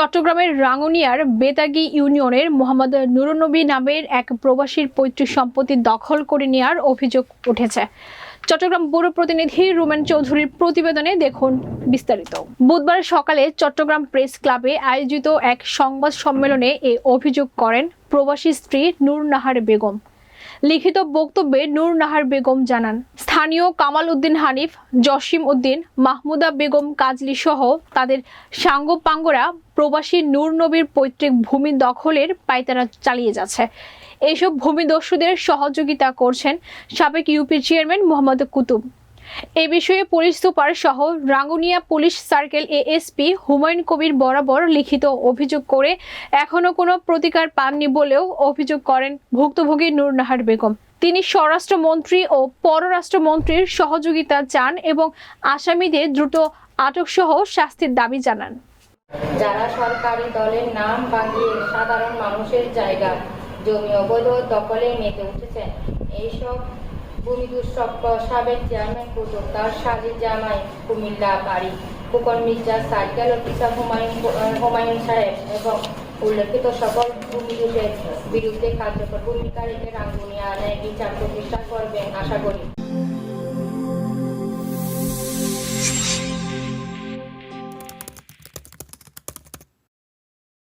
চট্টগ্রামের রাঙ্গুনিয়ার বেতাগী ইউনিয়নের মোহাম্মদ নুরনবী নামের এক প্রবাসীর পৈতৃক সম্পত্তি দখল করে নেওয়ার অভিযোগ উঠেছে। চট্টগ্রাম ব্যুরো প্রতিনিধি রুমেন চৌধুরীর প্রতিবেদনে দেখুন বিস্তারিত। বুধবার সকালে চট্টগ্রাম প্রেস ক্লাবে আয়োজিত এক সংবাদ সম্মেলনে এ অভিযোগ করেন প্রবাসী স্ত্রী নূর নাহার বেগম। লিখিত বক্তব্যে নূর নাহার বেগম জানান, স্থানীয় কামাল উদ্দিন হানিফ, জসিম উদ্দিন, মাহমুদা বেগম কাজলি সহ তাদের সাঙ্গপাঙ্গরা প্রবাসী নূর নবীর পৈতৃক ভূমি দখলের পায়তারা চালিয়ে যাচ্ছে। এইসব ভূমিদস্যুদের সহযোগিতা করছেন সাবেক ইউপি চেয়ারম্যান মোহাম্মদ কুতুব। এ বিষয়ে পুলিশ সুপার সহ Rangunia police circle ASP Humayun Kabir বরাবর লিখিত অভিযোগ করে এখনও কোনো প্রতিকার পাননি বলেও অভিযোগ করেন ভুক্তভোগী নূরনাহার বেগম। তিনি স্বরাষ্ট্রমন্ত্রী ও পররাষ্ট্রমন্ত্রীর সহযোগিতা চান এবং আসামিদের দ্রুত আটকসহ শাস্তির দাবি জানান। যারা সরকারি দলের নাম ভাঙিয়ে সাধারণ মানুষের জায়গা, জমি অবৈধ দখলে মেতে উঠেছেন, এইসব ভূমি দুঃসপ্য সাবেক চেয়ারম্যান কুতুব তার সাজির জামাই কুমিল্লা বাড়ি। কুকন মির্জা সাইকেল অফিসার হুমায়ুন হুমায়ুন সাহেব এবং উল্লেখিত সকল ভূমিদূষের বিরুদ্ধে কার্যকর ভূমিকা রেখে রাঙ্গুনিয়া ন্যায় বিচার প্রতিষ্ঠা করবেন আশা করি।